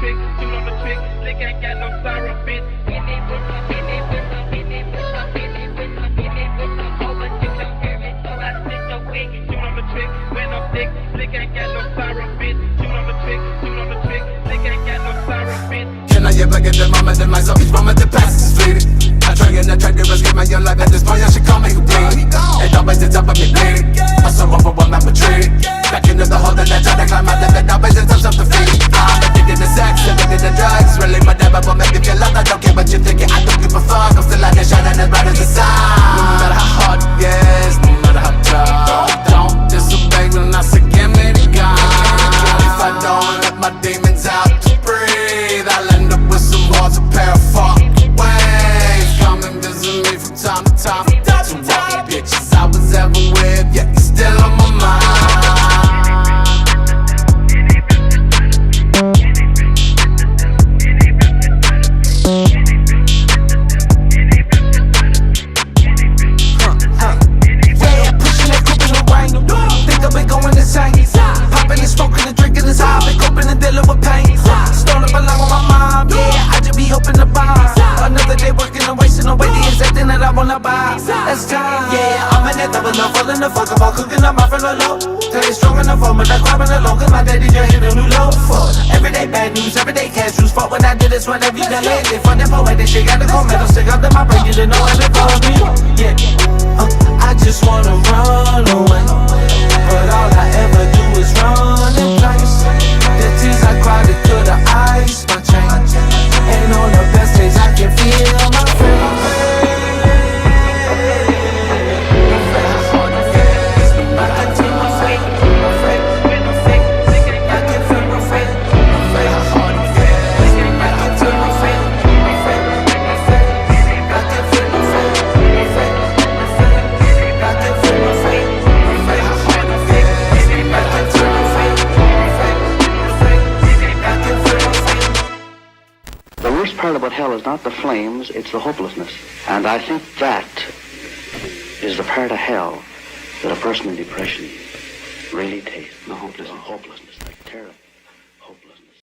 trick, shoot on the trick, slick ain't got no sorrow, bitch. I stick no quick. Shoot on the trick, when get back at the that my zombies vomit the past is fleeting? I try and I try to escape my own life at this point, I should call me who bleed. It always ends up with me bleeding. out to breathe. I'll end up with some walls of power. wanna buy. That's time. Yeah, I'm an anthem with no falling the fuck up. I'm cooking up my friend low. Cause it's strong enough for me to climb in alone. Cause my daddy just hit a new low. Fuck. Everyday bad news, everyday cash rules. Fuck when I did this whatever you done every day. They fun and poetic shit. gotta go. medal, stick up to my part about hell is not the flames, it's the hopelessness. And I think that is the part of hell that a person in depression really tastes. The hopelessness, the hopelessness, like terror, hopelessness.